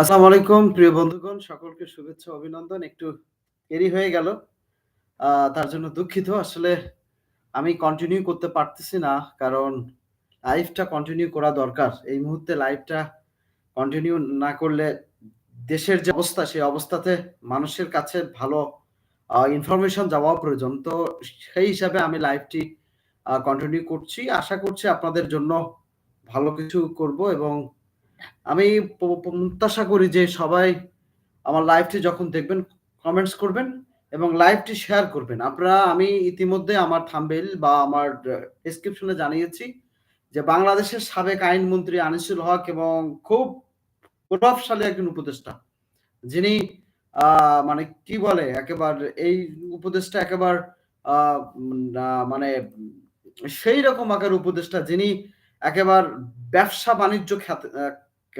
আসসালামু আলাইকুম প্রিয় বন্ধুগণ, সকলকে শুভেচ্ছা, অভিনন্দন। একটু দেরি হয়ে গেল তার জন্য দুঃখিত। আসলে আমি কন্টিনিউ করতে পারতেছি না, কারণ লাইফটা কন্টিনিউ করা দরকার। এই মুহূর্তে লাইফটা কন্টিনিউ না করলে দেশের যে অবস্থা, সেই অবস্থাতে মানুষের কাছে ভালো ইনফরমেশন যাওয়া প্রয়োজন। তো সেই হিসাবে আমি লাইভটি কন্টিনিউ করছি। আশা করছি আপনাদের জন্য ভালো কিছু করব এবং আমি প্রত্যাশা করি যে সবাই আমার লাইভটি যখন দেখবেন কমেন্টস করবেন এবং লাইভটি শেয়ার করবেন। আপনারা, আমি ইতিমধ্যে আমার থাম্বেল বা আমার ডেসক্রিপশনে জানিয়েছি যে বাংলাদেশের সাবেক আইনমন্ত্রী আনিসুল হক এবং খুব প্রভাবশালী একজন উপদেষ্টা। যিনি মানে কি বলে, একেবারে এই উপদেষ্টা একেবারে মানে সেই রকম আকার উপদেষ্টা যিনি একেবার ব্যবসা বাণিজ্য খ্যাত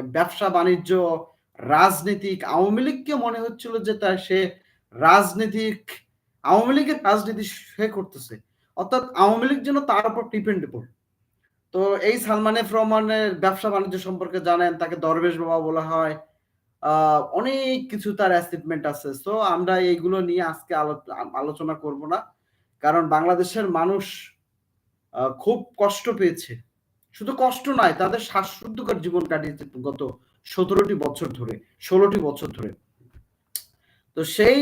ব্যবসা বাণিজ্য, রাজনীতিক, আওয়ামী লীগকে মনে হচ্ছিল যে তার সে রাজনীতিক, আওয়ামী লীগের রাজনীতি সে করতেছে। অর্থাৎ আওয়ামী লীগ যেন তার উপর ডিপেন্ডেবল তো এই সালমান এফ রহমানের ব্যবসা বাণিজ্য সম্পর্কে জানেন, তাকে দরবেশ বাবা বলা হয়। অনেক কিছু তার অ্যাচিভমেন্ট আছে। তো আমরা এইগুলো নিয়ে আজকে আলো- আলোচনা করব না। কারণ বাংলাদেশের মানুষ খুব কষ্ট পেয়েছে। শুধু কষ্ট নয়, তাদের শ্বাসরুদ্ধকর জীবন কাটিয়েছে গত সতেরোটি বছর ধরে, ষোলোটি বছর ধরে। তো সেই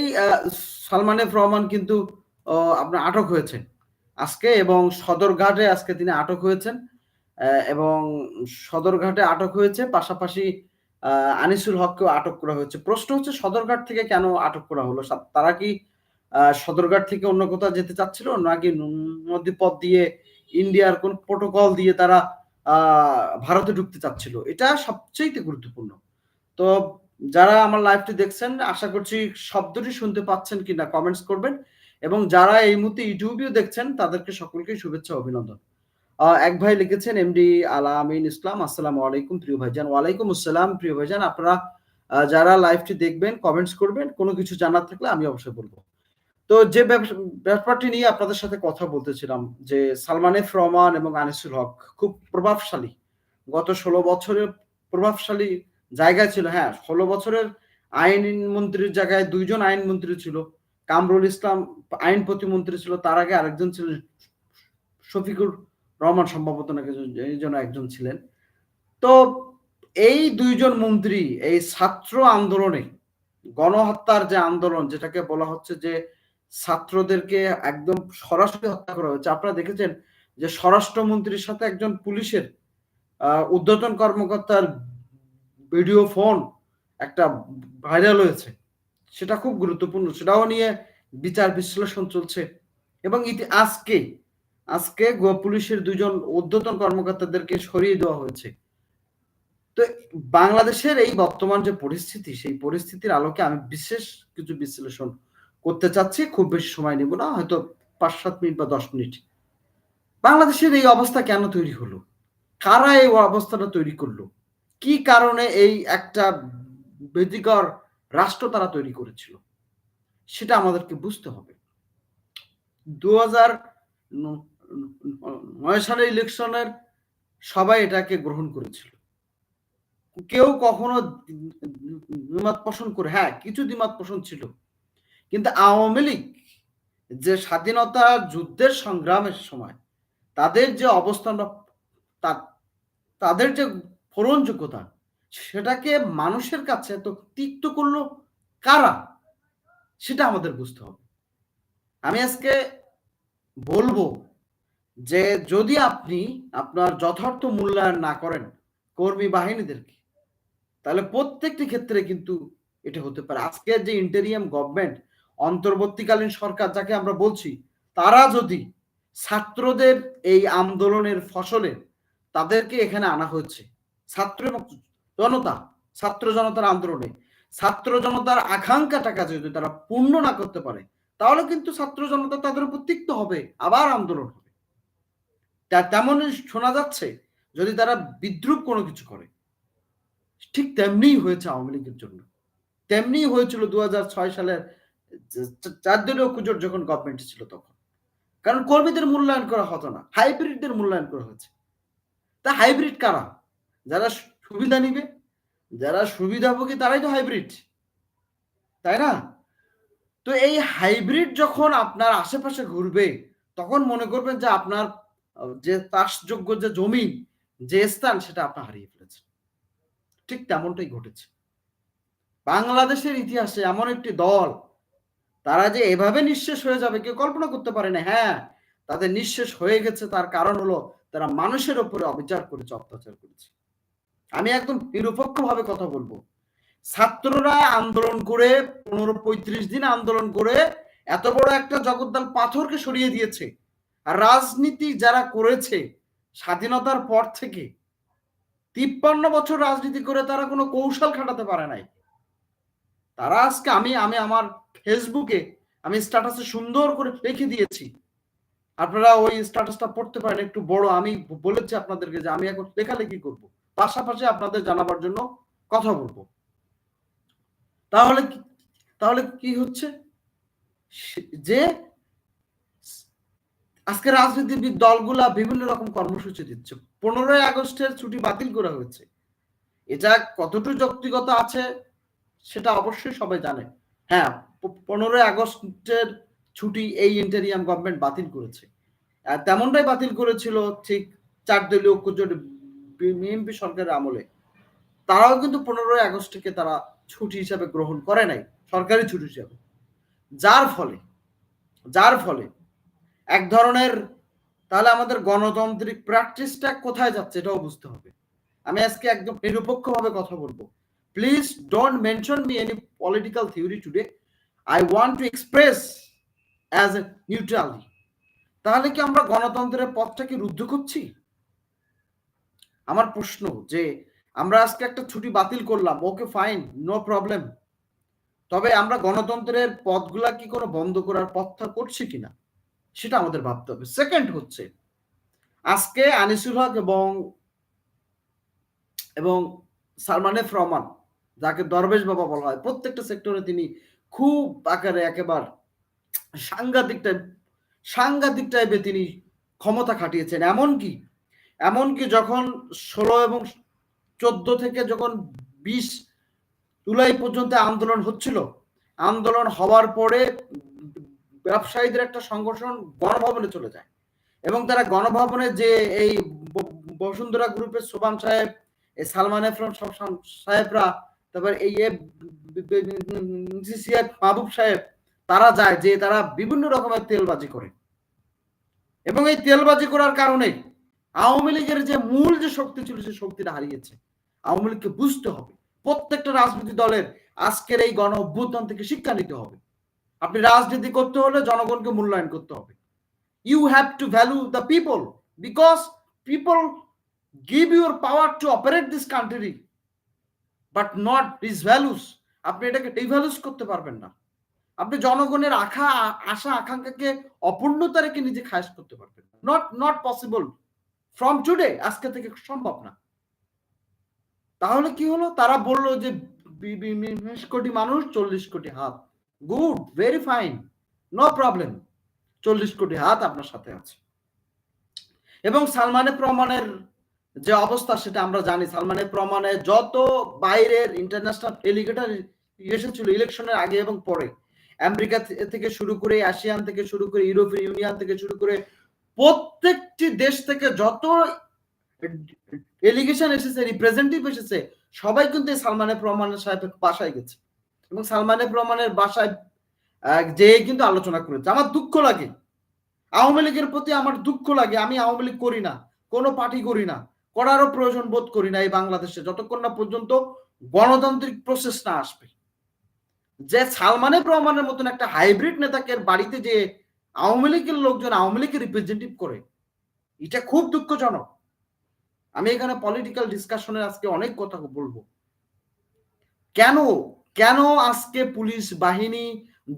সালমান এফ রহমান কিন্তু আপনার আটক হয়েছে আজকে এবং সদরঘাটে আজকে তিনি আটক হয়েছেন এবং সদরঘাটে আটক হয়েছে। পাশাপাশি আনিসুল হককেও আটক করা হয়েছে। প্রশ্ন হচ্ছে, সদরঘাট থেকে কেন আটক করা হলো? তারা কি সদরঘাট থেকে অন্য কোথাও যেতে চাচ্ছিল? নাকি নদীপথ দিয়ে ইন্ডিয়ার কোন প্রোটোকল দিয়ে তারা ভারতে ঢুকতে চাচ্ছিল। এটা সবচেয়ে গুরুত্বপূর্ণ। তো যারা আমার লাইভটি দেখছেন, আশা করছি শব্দটি শুনতে পাচ্ছেন কিনা কমেন্টস করবেন এবং যারা এই মুহূর্তে ইউটিউবেও দেখছেন, তাদেরকে সকলকে শুভেচ্ছা অভিনন্দন। এক ভাই লিখেছেন, এমডি আলা আমিন ইসলাম, আসসালামু আলাইকুম প্রিয় ভাইজান। ওয়ালাইকুম আসসালাম প্রিয় ভাইজান। আপনারা যারা লাইভটি দেখবেন কমেন্টস করবেন, কোনো কিছু জানার থাকলে আমি অবশ্যই বলব। তো যে ব্যাপারটি নিয়ে আপনাদের সাথে কথা বলতেছিলাম, যে সালমান এফ রহমান এবং আনিসুল হক খুব প্রভাবশালী। গত ষোলো বছরের প্রভাবশালী জায়গায় ছিল। হ্যাঁ ষোলো বছরের আইন মন্ত্রীর জায়গায় দুইজন আইন মন্ত্রী ছিল। কামরুল ইসলাম আইন প্রতিমন্ত্রী ছিল, তার আগে আরেকজন ছিলেন শফিকুর রহমান সম্ভবত নাকি জন্য একজন ছিলেন। তো এই দুইজন মন্ত্রী, এই ছাত্র আন্দোলনে, গণহত্যার যে আন্দোলন, যেটাকে বলা হচ্ছে যে ছাত্রদেরকে একদম সরাসরি হত্যা করা হয়েছে। আপনারা দেখেছেন যে স্বরাষ্ট্রমন্ত্রীর সাথে একজন পুলিশের ঊর্ধ্বতন কর্মকর্তার ভিডিও ফোন একটা ভাইরাল হয়েছে। সেটা খুব গুরুত্বপূর্ণ। সেটাও নিয়ে বিচার বিশ্লেষণ চলছে। এবং ইতি, আজকে আজকে গো- পুলিশের দুজন ঊর্ধ্বতন কর্মকর্তাদেরকে সরিয়ে দেওয়া হয়েছে। তো বাংলাদেশের এই বর্তমান যে পরিস্থিতি, সেই পরিস্থিতির আলোকে আমি বিশেষ কিছু বিশ্লেষণ করতে চাচ্ছি, খুব বেশি সময় নেব না, হয়তো পাঁচ সাত মিনিট বা দশ মিনিট। বাংলাদেশের এই অবস্থা কেন তৈরি হলো? কারা এই অবস্থাটা তৈরি করল? কি কারণে এই একটা ভীতিকর রাষ্ট্র তারা তৈরি করেছিল? সেটা আমাদেরকে বুঝতে হবে। দু হাজার নয় সালের ইলেকশনের সবাই এটাকে গ্রহণ করেছিল। কেউ কখনো দ্বিমত পোষণ করে হ্যাঁ কিছু দ্বিমত পোষণ ছিল। কিন্তু আওয়ামী লীগ যে স্বাধীনতা যুদ্ধের সংগ্রামের সময় তাদের যে অবস্থান তাদের যে ফোরণযোগ্যতা সেটাকে মানুষের কাছে তো তিক্ত করল কারা? সেটা আমাদের বুঝতে হবে। আমি আজকে বলব যে যদি আপনি আপনার যথার্থ মূল্যায়ন না করেন কর্মী বাহিনীদেরকে, তাহলে প্রত্যেকটি ক্ষেত্রে কিন্তু এটা হতে পারে। আজকের যে ইন্টেরিয়াম গভর্নমেন্ট অন্তর্বর্তীকালীন সরকার যাকে আমরা বলছি, তারা যদি ছাত্রদের এই আন্দোলনের ফসলে তাদেরকে এখানে আনা হয়েছে, ছাত্র এবং জনতা, ছাত্র জনতার আন্দোলনে, ছাত্র জনতার আকাঙ্ক্ষাটাকে যদি তারা পূর্ণ না করতে পারে, তাহলে কিন্তু ছাত্র জনতা তাদের উপর তিক্ত হবে, আবার আন্দোলন হবে। তেমনই শোনা যাচ্ছে, যদি তারা বিদ্রুপ কোনো কিছু করে, ঠিক তেমনি হয়েছে আওয়ামী লীগের জন্য। তেমনি হয়েছিল দু সালের চা- চার দলীয় কুজোট যখন গভর্নমেন্ট ছিল তখন। কারণ কর্মীদের মূল্যায়ন করা হতো না হাইব্রিডদের মূল্যায়ন করা হয়েছে। তা হাইব্রিড কারা? যারা সুবিধা নিবে, যারা সুবিধাভোগী তারাই তো হাইব্রিড তাই না? তো এই হাইব্রিড যখন আপনার আশেপাশে ঘুরবে, তখন মনে করবেন যে আপনার, যে চাষযোগ্য যে জমি, যে স্থান, সেটা আপনার হারিয়ে ফেলেছে। ঠিক তেমনটাই ঘটেছে। বাংলাদেশের ইতিহাসে এমন একটি দল তারা যে এভাবে নিঃশেষ হয়ে যাবে, কেউ কল্পনা করতে পারে না। হ্যাঁ তাদের নিঃশেষ হয়ে গেছে, তার কারণ হলো তারা মানুষের ওপরে অবিচার করেছে, অত্যাচার করেছে। আমি একদম নিরপেক্ষ ভাবে কথা বলব। ছাত্ররা আন্দোলন করে, পনেরো পঁয়ত্রিশ দিন আন্দোলন করে এত বড় একটা জগদ্দাল পাথরকে সরিয়ে দিয়েছে। আর রাজনীতি যারা করেছে, স্বাধীনতার পর থেকে তিপ্পান্ন বছর রাজনীতি করে তারা কোনো কৌশল খাটাতে পারে নাই। তারা আজকে আমি আমি আমার ফেসবুকে আমি স্ট্যাটাসে সুন্দর করে রেখে দিয়েছি। আপনারা ওই স্ট্যাটাসটা পড়তে পারেন, একটু বড়। আমি বলেছি আপনাদেরকে যে আমি এখন লেখালেখি করব। পাশাপাশি আপনাদের জানাবার জন্য কথা বলব। তাহলে তাহলে কি হচ্ছে? যে আজকে রাজনীতিবিদ দলগুলা বিভিন্ন রকম কর্মসূচি দিচ্ছে। পনেরোই আগস্টের ছুটি বাতিল করা হয়েছে। এটা কতটুকু যৌক্তিকতা আছে, সেটা অবশ্যই সবাই জানে। হ্যাঁ পনেরোই আগস্টের ছুটি এই ইন্টেরিয়াম গভর্নমেন্ট বাতিল করেছে। তেমনটাই বাতিল করেছিল ঠিক চার দলীয় ঐক্যজোট বিএনপি সরকারের আমলে। তারাও কিন্তু পনেরোই আগস্টকে তারা ছুটি হিসাবে গ্রহণ করে নাই, সরকারি ছুটি হিসাবে। যার ফলে যার ফলে এক ধরনের, তাহলে আমাদের গণতান্ত্রিক প্র্যাকটিসটা কোথায় যাচ্ছে এটাও বুঝতে হবে। আমি আজকে একদম নিরপেক্ষভাবে কথা বলব। Please don't mention me any political theory today I want to express as a neutrally তাহলে কি আমরা গণতন্ত্রের পথটাকে রুদ্ধ করছি? আমার প্রশ্ন যে আমরা আজকে একটা ছুটি বাতিল করলাম, ওকে ফাইন, নো প্রবলেম। তবে আমরা গণতন্ত্রের পথগুলা কি কোনো বন্ধ করার পথটা করছি কিনা? সেটা আমাদের ভাবতে হবে। সেকেন্ড হচ্ছে, আজকে আনিসুল হক এবং এবং সালমান এফ রহমান যাকে দরবেশ বাবা বলা হয়। প্রত্যেকটা সেক্টরে তিনি খুব আকারে একেবারে সাংঘাতিক টাইপ সাংঘাতিক টাইপে তিনি ক্ষমতা খাটিয়েছেন। এমনকি এমনকি যখন ষোলো এবং চোদ্দ থেকে যখন বিশ জুলাই পর্যন্ত আন্দোলন হচ্ছিল, আন্দোলন হওয়ার পরে ব্যবসায়ীদের একটা সংগঠন গণভবনে চলে যায় এবং তারা গণভবনে যে এই বসুন্ধরা গ্রুপের সোবান সাহেব সালমান এফরম সাহেবরা তারপর এই মাহবুব সাহেব, তারা যায় যে তারা বিভিন্ন রকমের তেলবাজি করে। এবং এই তেলবাজি করার কারণে আওয়ামী লীগের যে মূল যে শক্তি ছিল সে শক্তিটা হারিয়েছে। আওয়ামী লীগকে বুঝতে হবে। প্রত্যেকটা রাজনৈতিক দলের আজকের এই গণ অভ্যুত্থান থেকে শিক্ষা নিতে হবে। আপনি রাজনীতি করতে হলে জনগণকে মূল্যায়ন করতে হবে। You have to value the people because people give your power to operate this country but not this values আপনি এটাকে ডিভ্যালুস করতে পারবেন না। আপনি জনগণের আশা আশা, আকাঙ্ক্ষাকে অপূর্ণতা রেখে নিজে খায়স করতে পারবেন। Not not possible from today আজকে থেকে সম্ভব না। তাহলে কি হলো? তারা বলল যে বিশ কোটি মানুষ, চল্লিশ কোটি হাত। Good very fine no problem চল্লিশ কোটি হাত আপনার সাথে আছে। এবং সালমানের প্রমাণের যে অবস্থা সেটা আমরা জানি। সালমানের প্রমাণে যত বাইরের ইন্টারন্যাশনাল ডেলিগেটার এসেছিল ইলেকশনের আগে এবং পরে, আমেরিকা থেকে শুরু করে আসিয়ান থেকে শুরু করে ইউরোপিয়ান ইউনিয়ন থেকে শুরু করে প্রত্যেকটি দেশ থেকে যত ডেলিগেশন এসেছে রিপ্রেজেন্টেটিভ এসেছে, সবাই কিন্তু সালমানের প্রমাণের সাহেবের বাসায় গেছে। এবং সালমানের প্রমাণের বাসায় যে কিন্তু আলোচনা করেছে। আমার দুঃখ লাগে। আওয়ামী লীগের প্রতি আমার দুঃখ লাগে। আমি আওয়ামী লীগ করি না। কোনো পার্টি করি না। করারও প্রয়োজন বোধ করি না এই বাংলাদেশে, যতক্ষণ না পর্যন্ত গণতান্ত্রিক প্রসেস না আসবে। যে সালমানের রহমানের মতন একটা হাইব্রিড নেতাকে বাড়িতে যে আওয়ামী লীগের লোকজন, আওয়ামী লীগের রিপ্রেজেন্টেটিভ করে, এটা খুব দুঃখজনক। আমি এখানে পলিটিক্যাল ডিসকাশনের আজকে অনেক কথা বলব। কেন কেন আজকে পুলিশ বাহিনী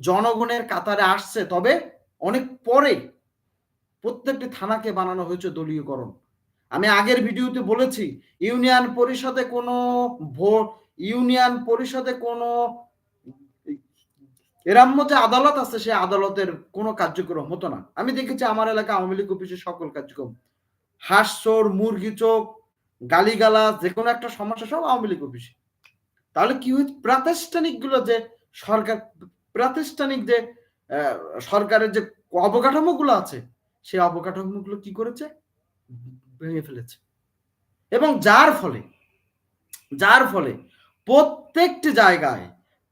জনগণের কাতারে আসছে? তবে অনেক পরে প্রত্যেকটি থানাকে বানানো হয়েছে দলীয়করণ। আমি আগের ভিডিওতে বলেছি, ইউনিয়ন পরিষদে কোনো ভোট ইউনিয়ন পরিষদে কোনো এরাম্য যে আদালত আছে সে আদালতের কোনো কার্যক্রম হতো না। আমি দেখেছি আমার এলাকা আওয়ামী লীগ অফিসের সকল কার্যক্রম। হাঁস, চোর, মুরগি চোখ গালিগালা যে কোনো একটা সমস্যা সব আওয়ামী লীগ অফিসে। তাহলে কি হয়েছে? প্রাতিষ্ঠানিকগুলো যে সরকার, প্রাতিষ্ঠানিক যে সরকারের যে অবকাঠামো গুলো আছে, সেই অবকাঠামো গুলো কি করেছে? ভেঙে ফেলেছে। এবং যার ফলে যার ফলে প্রত্যেকটি জায়গায়,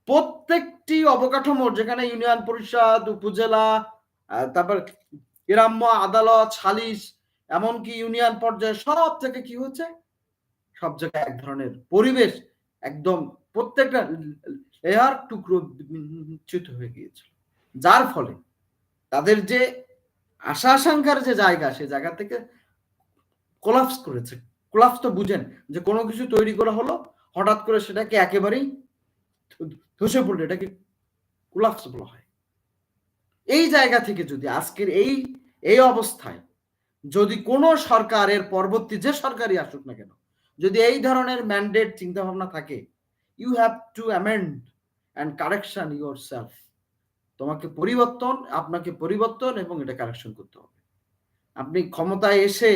প্রত্যেকটি অবকাঠামো যেখানে ইউনিয়ন পরিষদ, উপজেলা তারপর গ্রাম্য আদালত, সালিশ, এমনকি ইউনিয়ন পর্যায়ে সব থেকে কি হচ্ছে সব জায়গায় এক ধরনের পরিবেশ একদম প্রত্যেকটা লেয়ার টুকরো চ্যুত হয়ে গিয়েছিল। যার ফলে তাদের যে আশা আশঙ্কার যে জায়গা, সে জায়গা থেকে কোলাপস করেছে। কোলাপস তো বুঝেন, যে কোনো কিছু তৈরি করা হলো, হঠাৎ করে সেটাকে একেবারেই ধসে পড়ল, এটাকে কোলাপস বলা হয়। এই জায়গা থেকে যদি আজকের এই এই অবস্থায় যদি কোনো সরকারের পরবর্তী যে সরকারই আসুক না কেন, যদি এই ধরনের ম্যান্ডেট চিন্তা ভাবনা থাকে you have to amend and correction yourself তোমাকে পরিবর্তন, আপনাকে পরিবর্তন এবং এটা কারেকশন করতে হবে। আপনি ক্ষমতায় এসে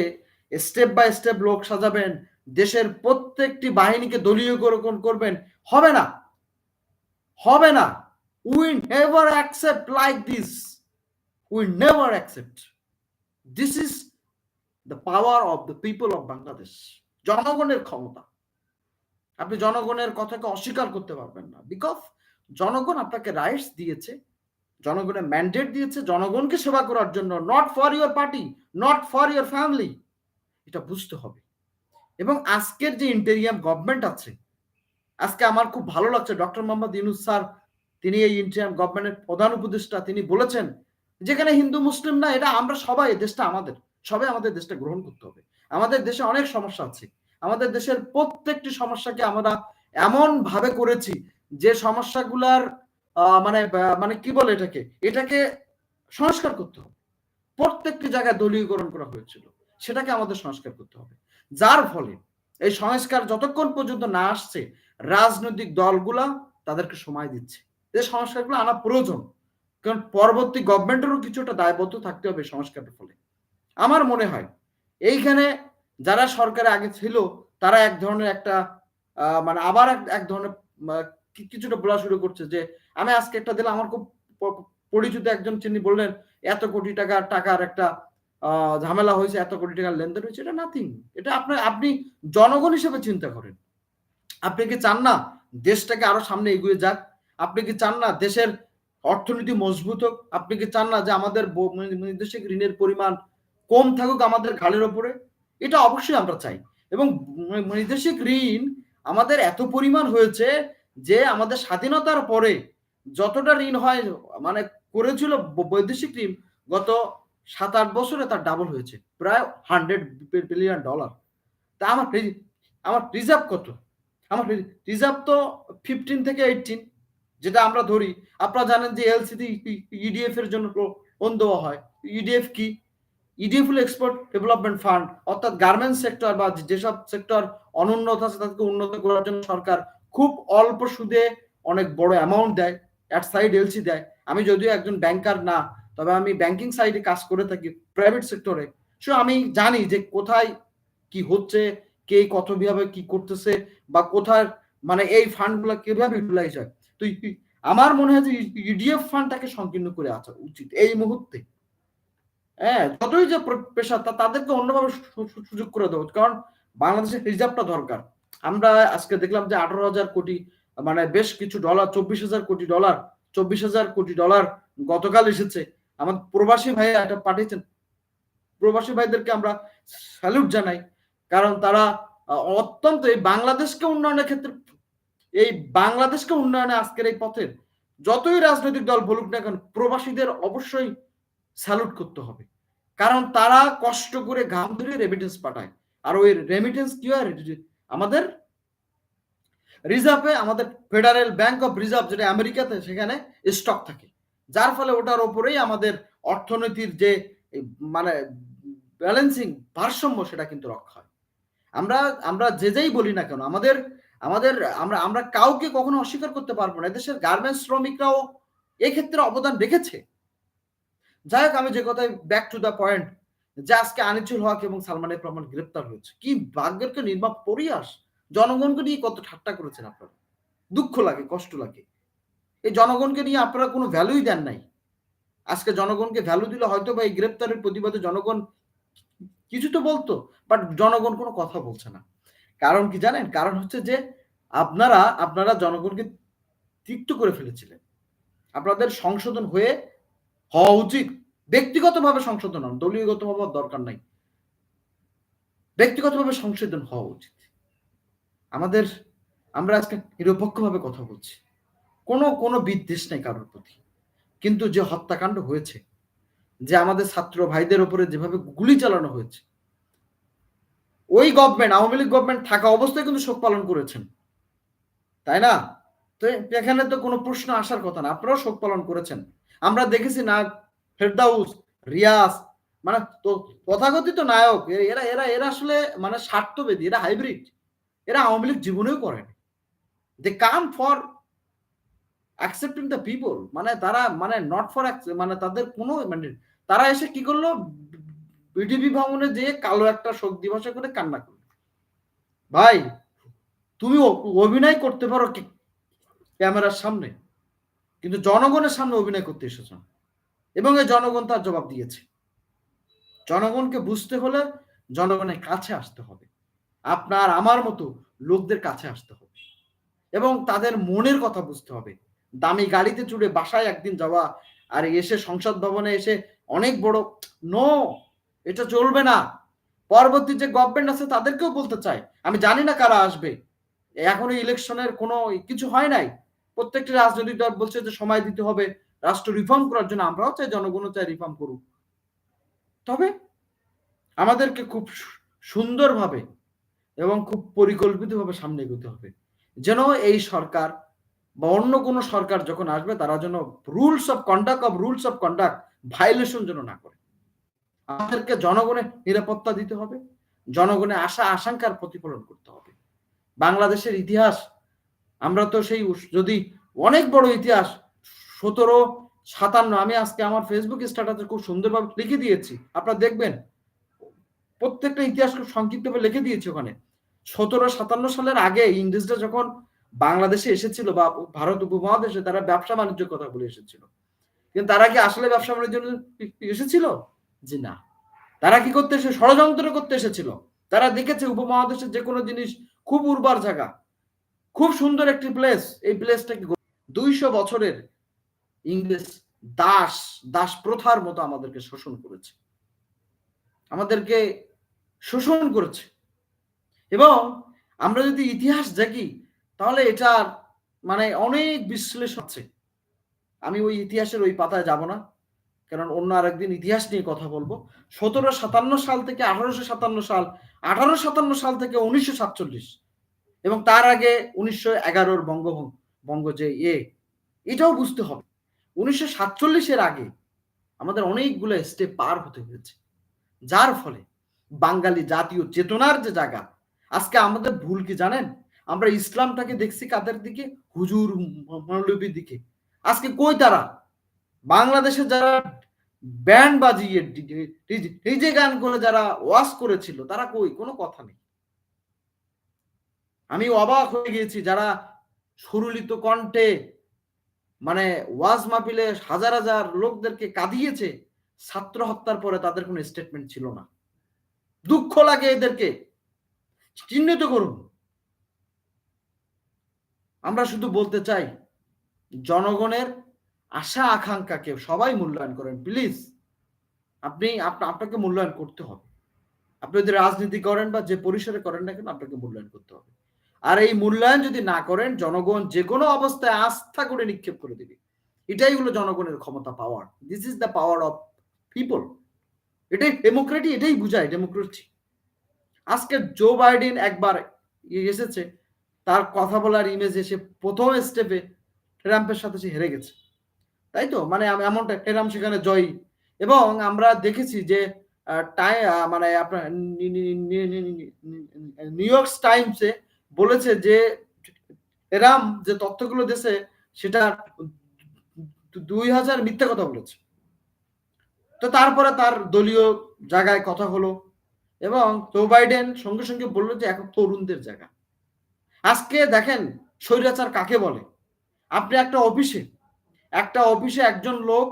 স্টেপ বাই স্টেপ লোক সাজাবেন, দেশের প্রত্যেকটি বাহিনীকে দলীয়করণ করবেন, হবে না। হবে না। We never accept like this we never accept this is the power of the people of Bangladesh জনগণের ক্ষমতা। আপনি জনগণের কথাকে অস্বীকার করতে পারবেন না। বিকজ জনগণ আপনাকে রাইটস দিয়েছে, জনগণের ম্যান্ডেট দিয়েছে, জনগণকে সেবা করার জন্য not for your party not for your family এটা বুঝতে হবে। এবং আজকের যে ইন্টেরিয়াম গভর্নমেন্ট আছে, আজকে আমার খুব ভালো লাগছে ডক্টর মোহাম্মদ ইউনুস স্যার, তিনি এই ইন্টেরিয়াম গভর্নমেন্টের প্রধান উপদেষ্টা, তিনি বলেছেন, যেখানে হিন্দু, মুসলিম না, এটা আমরা সবাই দেশটা আমাদের, সবাই আমাদের দেশটা গ্রহণ করতে হবে। আমাদের দেশে অনেক সমস্যা আছে। আমাদের দেশের প্রত্যেকটি সমস্যাকে আমরা এমন ভাবে করেছি যে সমস্যাগুলার মানে মানে কি বলে এটাকে? এটাকে সংস্কার করতে হবে। প্রত্যেকটি জায়গায় দলীয়করণ করা হয়েছিল। সেটাকে আমাদের সংস্কার করতে হবে। যার ফলে এই সংস্কার যতক্ষণ পর্যন্ত না আসছে, রাজনৈতিক দলগুলা তাদেরকে সময় দিচ্ছে। এই সংস্কারগুলো আনা প্রয়োজন। কারণ পরবর্তী গভর্নমেন্টেরও কিছুটা দায়বদ্ধ থাকতে হবে সংস্কারের ফলে। আমার মনে হয় এইখানে যারা সরকারে আগে ছিল, তারা এক ধরনের একটা মানে আবার এক ধরনের কিছুটা বলা শুরু করছে যে, আমি আজকে একটা দিলাম, আমার খুব পরিচিত একজন চিনি বললেন, এত কোটি টাকার টাকার একটা ঝামেলা হয়েছে, এত কোটি টাকার লেনদেন হয়েছে, এটা নাথিং এটা আপনার, আপনি জনগণ হিসেবে চিন্তা করেন। আপনি কি চান না দেশটাকে আরও সামনে এগিয়ে যাক? আপনি কি চান না দেশের অর্থনীতি মজবুত হোক? আপনি কি চান না যে আমাদের বৈদেশিক ঋণের পরিমাণ কম থাকুক আমাদের ঘাড়ের ওপরে? এটা অবশ্যই আমরা চাই। এবং বৈদেশিক ঋণ আমাদের এত পরিমাণ হয়েছে যে আমাদের স্বাধীনতার পরে যতটা ঋণ হয় মানে করেছিল বৈদেশিক ঋণ, গত সাত আট বছরে তার ডাবল হয়েছে। প্রায় হান্ড্রেড বিলিয়ন ডলার তা আমার আমার রিজার্ভ কত? আমার রিজার্ভ তো ফিফটিন থেকে এইটিন যেটা আমরা ধরি। আপনারা জানেন যে এলসিডি ইডিএফ এর জন্য লোন দেওয়া হয়। ইডিএফ কি? ইডিএফ হলো এক্সপোর্ট ডেভেলপমেন্ট ফান্ড অর্থাৎ গার্মেন্টস সেক্টর বা যেসব সেক্টর অনুন্নত আছে তাদেরকে উন্নত করার জন্য সরকার খুব অল্প সুদে অনেক বড় অ্যামাউন্ট দেয়। অ্যাট সাইড এলসি দেয়। আমি যদিও একজন ব্যাংকার না তবে আমি ব্যাংকিং সাইডে কাজ করে থাকি প্রাইভেট সেক্টরে সো আমি জানি যে কোথায় কি হচ্ছে, কে কত কি করতেছে বা কোথায় মানে এই ফান্ডগুলো কীভাবে ইউটিলাইজ হয়। তো আমার মনে হয় যে ইডিএফ ফান্ডটাকে সংকীর্ণ করে আসা উচিত এই মুহূর্তে। হ্যাঁ যতই যে পেশা তাদেরকে অন্যভাবে সুযোগ করে দেবো কারণ বাংলাদেশের রিজার্ভটা দরকার। আমরা আজকে দেখলাম যে আঠারো হাজার কোটি মানে বেশ কিছু ডলার চব্বিশ হাজার কোটি ডলার চব্বিশ হাজার কোটি ডলার গতকাল এসেছে। আমাদের প্রবাসী ভাই এটা পাঠিয়েছেন। প্রবাসী ভাইদেরকে আমরা স্যালুট জানাই, কারণ তারা অত্যন্ত এই বাংলাদেশকে উন্নয়নের ক্ষেত্রে, এই বাংলাদেশকে উন্নয়নে আজকের এই পথের যতই রাজনৈতিক দল বলুক না কেন, প্রবাসীদের অবশ্যই স্যালুট করতে হবে। কারণ তারা কষ্ট করে ঘাম ধরে রেমিটেন্স পাঠায়। আর ওই রেমিটেন্স কি হয়? আমাদের রিজার্ভে আমাদের ফেডারেল ব্যাংক অফ রিজার্ভ যেটা আমেরিকাতে, সেখানে স্টক থাকে। যার ফলে ওটার ওপরেই আমাদের অর্থনীতির যে মানে ব্যালেন্সিং ভারসাম্য সেটা কিন্তু রক্ষা হয়। আমরা আমরা যে যেই বলি না কেন, আমাদের আমাদের, আমরা আমরা কাউকে কখনো অস্বীকার করতে পারব না। দেশের গার্মেন্টস শ্রমিকরাও এক্ষেত্রে অবদান রেখেছে। যাই হোক, আমি যে কথায় ব্যাক টু দ্য পয়েন্ট যে আজকে আনিচুল হক এবং সালমানের প্রমাণ গ্রেপ্তার হয়েছে। কি ভাগ্যের নির্মাপ পরিয়াস জনগণকে নিয়ে কত ঠাট্টা করেছেন আপনারা? দুঃখ লাগে, কষ্ট লাগে। এই জনগণকে নিয়ে আপনারা কোনো ভ্যালুই দেন নাই। আজকে জনগণকে ভ্যালু দিলে হয়তো বা এই গ্রেপ্তারের প্রতিবাদে জনগণ কিছু তো বলতো বাট জনগণ কোনো কথা বলছে না। কারণ কি জানেন? কারণ হচ্ছে যে আপনারা আপনারা জনগণকে তিক্ত করে ফেলেছিলেন। আপনাদের সংশোধন হয়ে হওয়া উচিত। ব্যক্তিগতভাবে সংশোধন হন দলীয়গত দলীয়গতভাবে দরকার নাই। ব্যক্তিগতভাবে সংশোধন হওয়া উচিত। আমাদের, আমরা আজকে নিরপেক্ষভাবে কথা বলছি। কোনো কোনো বিদ্বেষ নেই কারোর প্রতি। কিন্তু যে হত্যাকাণ্ড হয়েছে, যে আমাদের ছাত্র ভাইদের উপরে যেভাবে গুলি চালানো হয়েছে, ওই গভর্নমেন্ট আওয়ামী লীগ গভর্নমেন্ট থাকা অবস্থায় কিন্তু শোক পালন করেছেন। তাই না? তো এখানে তো কোনো প্রশ্ন আসার কথা না। আপনারাও শোক পালন করেছেন। আমরা দেখেছি না ফেরদাউস, রিয়াজ মানে তো তথাকথিত নায়ক এরা এরা এরা আসলে মানে স্বার্থবেদী, এরা হাইব্রিড এরা আওয়ামী লীগ জীবনেও করেন। They come for accepting the people মানে তারা মানে নট ফর মানে তাদের কোনো মানে তারা এসে কি করল? বিডিপি ভবনে যেয়ে কালো একটা শোক দিবসে করে কান্না করল। ভাই, তুমি অভিনয় করতে পারো ক্যামেরার সামনে। কিন্তু জনগণের সামনে অভিনয় করতে এসেছ। এবং এই জনগণ তার জবাব দিয়েছে। জনগণকে বুঝতে হলে জনগণের কাছে আসতে হবে। আপনার, আমার মতো লোকদের কাছে আসতে হবে। এবং তাদের মনের কথা বুঝতে হবে। দামি গাড়িতে চড়ে বাসায় একদিন যাওয়া আর এসে সংসদ ভবনে এসে অনেক বড় নো এটা চলবে না। পরবর্তী যে গভর্নমেন্ট আছে তাদেরকেও বলতে চাই আমি জানি না কারা আসবে। এখনও ইলেকশনের কোনো কিছু হয় নাই। প্রত্যেকটি রাজনৈতিক দল বলছে যে সময় দিতে হবে। রাষ্ট্র রিফর্ম করার জন্য আমরাও চাই, জনগণও চাই রিফর্ম করুক। তবে আমাদেরকে খুব সুন্দরভাবে এবং খুব পরিকল্পিতভাবে সামনে এগোতে হবে। যেন এই সরকার বা অন্য কোনো সরকার যখন আসবে, তারা যেন rules of conduct of rules of conduct violation যেন না করে। আমাদেরকে জনগণের নিরাপত্তা দিতে হবে জনগণের আশা আশঙ্কার প্রতিফলন করতে হবে। বাংলাদেশের ইতিহাস, আমরা তো সেই যদি অনেক বড় ইতিহাস, সতেরো, সাতান্ন, আমি আজকে আমার ফেসবুক স্ট্যাটাসে খুব সুন্দরভাবে লিখে দিয়েছি, আপনারা দেখবেন, প্রত্যেকটা ইতিহাস খুব সংক্ষিপ্তভাবে লিখে দিয়েছি ওখানে। সতেরো, সাতান্ন সালের আগে ইংরেজরা যখন বাংলাদেশে এসেছিল বা ভারত উপমহাদেশে তারা ব্যবসা বাণিজ্যের কথা বলে এসেছিল। কিন্তু তারা কি আসলে ব্যবসা বাণিজ্য এসেছিল? যে না। তারা কি করতে এসে ষড়যন্ত্র করতে এসেছিল? তারা দেখেছে উপমহাদেশের যে কোনো জিনিস খুব উর্বর জায়গা, খুব সুন্দর একটি প্লেস এই প্লেসটাকে দুইশো বছরের ইংরেজ দাস দাস প্রথার মতো আমাদেরকে শোষণ করেছে। আমাদেরকে শোষণ করেছে। এবং আমরা যদি ইতিহাস দেখি তাহলে এটার মানে অনেক বিশ্লেষণ আছে। আমি ওই ইতিহাসের ওই পাতায় যাব না, কারণ অন্য আরেকদিন ইতিহাস নিয়ে কথা বলব। সতেরো সাতান্ন সাল থেকে আঠারোশো সাতান্ন সাল, আঠারো সাতান্ন সাল থেকে উনিশশো সাতচল্লিশ এবং তার আগে উনিশশো এগারোর বঙ্গভঙ্গ, বঙ্গ যে এ, এটাও বুঝতে হবে। উনিশশো সাতচল্লিশের আগে আমাদের অনেকগুলো স্টেপ পার হতে হয়েছে। যার ফলে বাঙালি জাতীয় চেতনার যে জায়গা, আজকে আমাদের ভুল কি জানেন? আমরা ইসলামটাকে দেখছি কাদের দিকে? হুজুর মৌলবীর দিকে। আজকে কই তারা? বাংলাদেশে যারা ব্যান্ড বাজিয়ে ডিজে গান করে যারা ওয়াশ করেছিল, তারা কই? কোনো কথা নেই। আমি অবাক হয়ে গিয়েছি যারা সুরলিত কণ্ঠে মানে ওয়াজ মাহফিলে হাজার হাজার লোকদেরকে কাঁদিয়েছে, ছাত্র হত্যার পরে তাদের কোনো স্টেটমেন্ট ছিল না। দুঃখ লাগে এদেরকে। চিহ্নিত করুন। আমরা শুধু বলতে চাই, জনগণের আশা আকাঙ্ক্ষাকে সবাই মূল্যায়ন করেন। প্লিজ, আপনি আপনাকে মূল্যায়ন করতে হবে। আপনি যদি রাজনীতি করেন বা যে পরিসরে করেন না কেন, আপনাকে মূল্যায়ন করতে হবে। আর এই মূল্যায়ন যদি না করেন, জনগণ যে কোনো অবস্থায় আস্থা করে নিক্ষেপ করে দিবে। এটাই হলো জনগণের ক্ষমতা power. This is the power of people এটাই ডেমোক্রেটি এটাই বুঝায় ডেমোক্রেসি আজকে জো বাইডেন একবার এসেছে তার কথা বলার ইমেজ এসে প্রথম স্টেপে ট্রাম্পের সাথে সে হেরে গেছে। তাই তো? মানে এমনটা ট্রাম্প সেখানে জয়ী। এবং আমরা দেখেছি যে টাই মানে আপনার নিউ ইয়র্ক টাইমসে বলেছে যে এরাম যে তথ্যগুলো দেশে সেটা দুই হাজার মিথ্যা কথা বলেছে। তো তারপরে তার দলীয় জায়গায় কথা হলো। এবং জো বাইডেন সঙ্গে সঙ্গে বলল যে এখন তরুণদের জায়গা। আজকে দেখেন স্বৈরাচার কাকে বলে? আপনি একটা অফিসে একটা অফিসে একজন লোক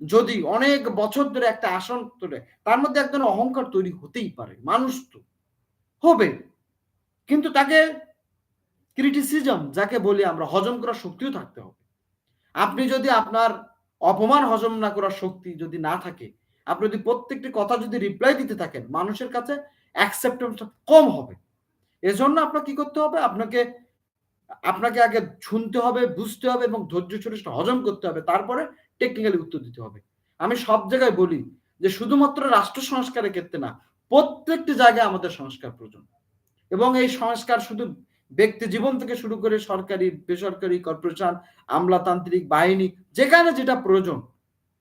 যদি অনেক বছর ধরে একটা আসন ধরে তার মধ্যে একজন অহংকার তৈরি হতেই পারে, মানুষ তো। হবে। কিন্তু তাকে ক্রিটিসিজম যাকে বলি আমরা, হজম করার শক্তিও থাকতে হবে। আপনি যদি আপনার অপমান হজম না করার শক্তি যদি না থাকে, আপনি যদি প্রত্যেকটি কথা যদি রিপ্লাই দিতে থাকেন, মানুষের কাছে অ্যাকসেপ্টেন্সটা কম হবে। এজন্য আপনাকে কি করতে হবে? আপনাকে আপনাকে আগে শুনতে হবে, বুঝতে হবে এবং ধৈর্য সরে হজম করতে হবে। তারপরে টেকনিক্যালি উত্তর দিতে হবে। আমি সব জায়গায় বলি যে শুধুমাত্র রাষ্ট্র সংস্কারের ক্ষেত্রে না, প্রত্যেকটি জায়গায় আমাদের সংস্কার প্রয়োজন। এবং এই সংস্কার শুধু ব্যক্তি জীবন থেকে শুরু করে সরকারি, বেসরকারি, কর্পোরেশন, আমলাতান্ত্রিক, বাহিনী, যেখানে যেটা প্রয়োজন,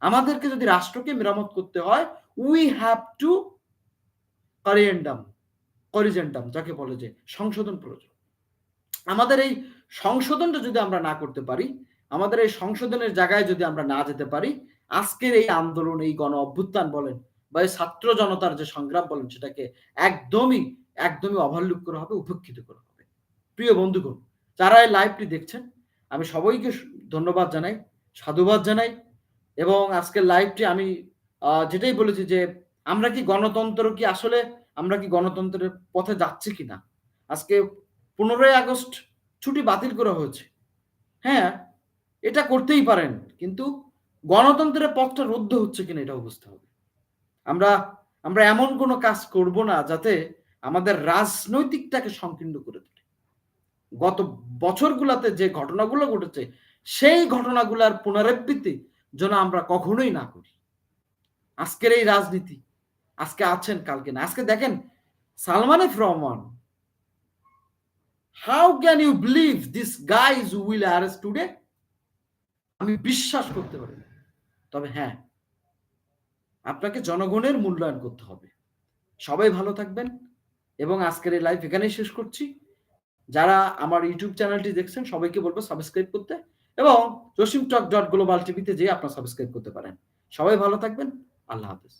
আমাদেরকে যদি রাষ্ট্রকে মেরামত করতে হয় we have to corrigendum corrigendum যাকে বলে যে সংশোধন প্রয়োজন। আমাদের এই সংশোধনটা যদি আমরা না করতে পারি, আমাদের এই সংশোধনের জায়গায় যদি আমরা না যেতে পারি, আজকের এই আন্দোলন, এই গণ অভ্যুত্থান বলেন বা এই ছাত্র জনতার যে সংগ্রাম বলেন, সেটাকে একদমই একদমই ওভারলুক করা হবে, উপেক্ষিত করা হবে। প্রিয় বন্ধুগণ, যারা এই লাইভটি দেখছেন, আমি সবাইকে ধন্যবাদ জানাই, সাধুবাদ জানাই এবং আজকের লাইভটি আমি যেটাই বলেছি যে আমরা কি গণতন্ত্র কি আসলে আমরা কি গণতন্ত্রের পথে যাচ্ছি কিনা? আজকে পনেরোই আগস্ট ছুটি বাতিল করা হয়েছে। হ্যাঁ এটা করতেই পারেন, কিন্তু গণতন্ত্রের পথটা রুদ্ধ হচ্ছে কিনা এটা বুঝতে হবে। আমরা আমরা এমন কোনো কাজ করব না যাতে আমাদের রাজনৈতিকটাকে সংকীর্ণ করে তোলে। গত বছরগুলোতে যে ঘটনাগুলো ঘটেছে, সেই ঘটনাগুলোর পুনরাবৃত্তি যেন আমরা কখনোই না করি। আজকের এই রাজনীতি আজকে আছেন কালকে না, আজকে দেখেন Salman F Rahman how can you believe this guys will arrest today আমি বিশ্বাস করতে পারি তবে হ্যাঁ আপনাকে জনগণের মূল্যায়ন করতে হবে। সবাই ভালো থাকবেন এবং আজকের এই লাইভ এখানেই শেষ করছি। যারা আমার ইউটিউব চ্যানেলটি দেখছেন, সবাইকে বলব সাবস্ক্রাইব করতে এবং জসিম টক ডট গ্লোবাল টিভিতে যেয়ে আপনার সাবস্ক্রাইব করতে পারেন। সবাই ভালো থাকবেন, আল্লাহ হাফিজ।